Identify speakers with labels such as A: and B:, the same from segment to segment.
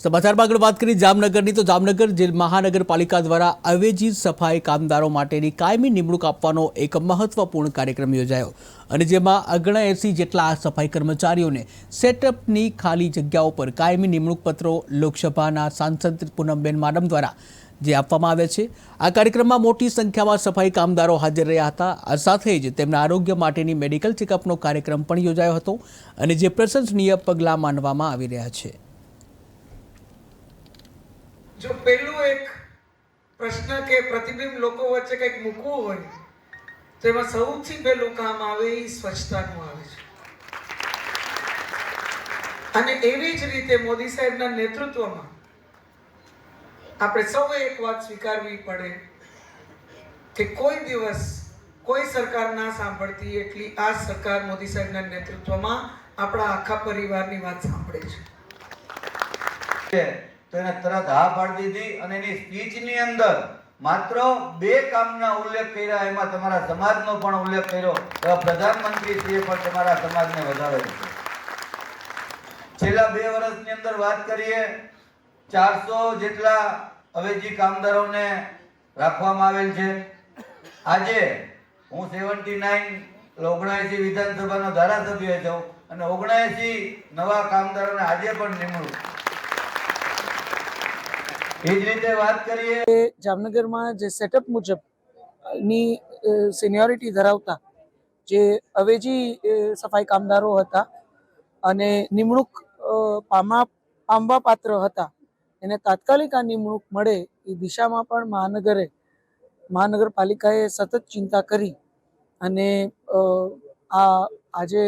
A: સમાચારમાં આગળ વાત કરી જામનગરની, તો જામનગર મહાનગરપાલિકા દ્વારા અવેજી સફાઈ કામદારો માટેની કાયમી નિમણૂક આપવાનો એક મહત્વપૂર્ણ કાર્યક્રમ યોજાયો અને જેમાં અગણા એસી જેટલા સફાઈ કર્મચારીઓને સેટઅપની ખાલી જગ્યાઓ પર કાયમી નિમણૂક પત્રો લોકસભાના સાંસદ પૂનમબેન માડમ દ્વારા જે આપવામાં આવ્યા છે. આ કાર્યક્રમમાં મોટી સંખ્યામાં સફાઈ કામદારો હાજર રહ્યા હતા. આ સાથે જ તેમના આરોગ્ય માટેની મેડિકલ ચેકઅપનો કાર્યક્રમ પણ યોજાયો હતો અને જે પ્રશંસનીય પગલાં માનવામાં આવી રહ્યા છે.
B: જો પેલું એક પ્રશ્ન કે પ્રતિબિંબ લોકો વચ્ચે કંઈક મૂકવું હોય, તો એમાં સૌથી પહેલું કામ આવે એ સ્વચ્છતાનું આવે છે. અને એવી જ રીતે મોદી સાહેબના નેતૃત્વમાં આપણે સૌએ એક વાત સ્વીકારવી પડે કે કોઈ દિવસ કોઈ સરકાર ના સાંભળતી એટલી આ સરકાર મોદી સાહેબના નેતૃત્વમાં આપણા આખા પરિવારની વાત સાંભળે છે.
C: તો એને તરત હા પાડી દીધી અને એની સ્પીચની અંદર માત્ર બે કામના ઉલ્લેખ કર્યા, એમાં તમારા સમાજનો પણ ઉલ્લેખ કર્યો. એવા પ્રધાનમંત્રીશ્રીએ પણ તમારા સમાજને વધારે છેલ્લા બે વર્ષની અંદર વાત કરીએ, ચારસો જેટલા અવેજી કામદારોને રાખવામાં આવેલ છે. આજે હું સેવન્ટી નાઇન ઓગણએંસી વિધાનસભાનો ધારાસભ્ય છું અને ઓગણએંસી નવા કામદારોને આજે પણ નિમણૂક વાત કરીએ.
D: જામનગરમાં જે સેટઅપ મુજબની સિનિયોરિટી ધરાવતા જે અવેજી સફાઈ કામદારો હતા અને નિમણૂક પામા, પામવા પાત્ર હતા, એને તાત્કાલિક આ નિમણૂક મળે એ દિશામાં પણ મહાનગરે, મહાનગરપાલિકાએ સતત ચિંતા કરી અને આ, આજે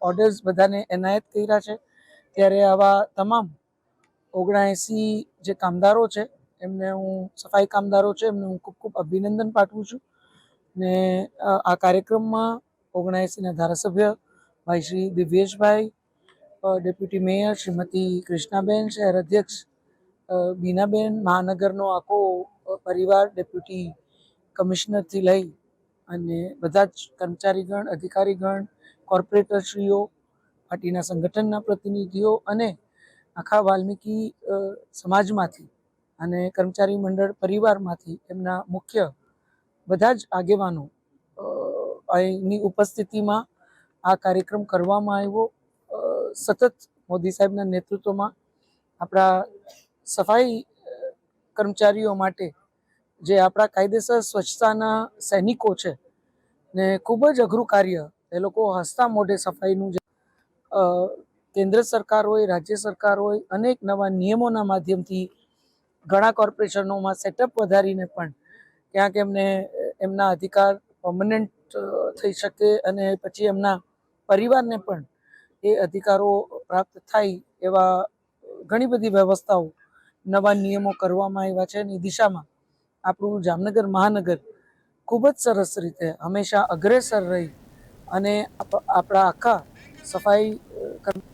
D: ઓર્ડર્સ બધાને એનાયત કર્યા છે. ત્યારે આવા તમામ ઓગણએંસી જે કામદારો છે, એમને હું સફાઈ કામદારો છે, એમને હું ખૂબ ખૂબ અભિનંદન પાઠવું છું. ને આ કાર્યક્રમમાં ઓગણએંસીના ધારાસભ્ય ભાઈ શ્રી દિવ્યેશભાઈ ડેપ્યુટી મેયર શ્રીમતી કૃષ્ણાબેન શહેર અધ્યક્ષ બીનાબેન, મહાનગરનો આખો પરિવાર, ડેપ્યુટી કમિશનરથી લઈ અને બધા જ કર્મચારીગણ, અધિકારીગણ, કોર્પોરેટરશ્રીઓ, પાર્ટીના સંગઠનના પ્રતિનિધિઓ અને આખા વાલ્મીકી સમાજમાંથી અને કર્મચારી મંડળ પરિવારમાંથી એમના મુખ્ય બધા જ આગેવાનો એની ઉપસ્થિતિમાં આ કાર્યક્રમ કરવામાં આવ્યો. સતત મોદી સાહેબના નેતૃત્વમાં આપણા સફાઈ કર્મચારીઓ માટે જે આપણા કાયદેસર સ્વચ્છતાના સૈનિકો છે ને ખૂબ જ અઘરું કાર્ય એ લોકો હસતા મોઢે સફાઈનું જે કેન્દ્ર સરકાર હોય, રાજ્ય સરકાર હોય, અનેક નવા નિયમોના માધ્યમથી ઘણા કોર્પોરેશનોમાં સેટઅપ વધારીને પણ ક્યાંક એમને, એમના અધિકાર પર્મનન્ટ થઈ શકે અને પછી એમના પરિવારને પણ એ અધિકારો પ્રાપ્ત થાય એવા ઘણી બધી વ્યવસ્થાઓ નવા નિયમો કરવામાં આવ્યા છે એની દિશામાં આપણું જામનગર, મહાનગર ખૂબ જ સરસ રીતે હંમેશા અગ્રેસર રહી અને આપણા આખા સફાઈ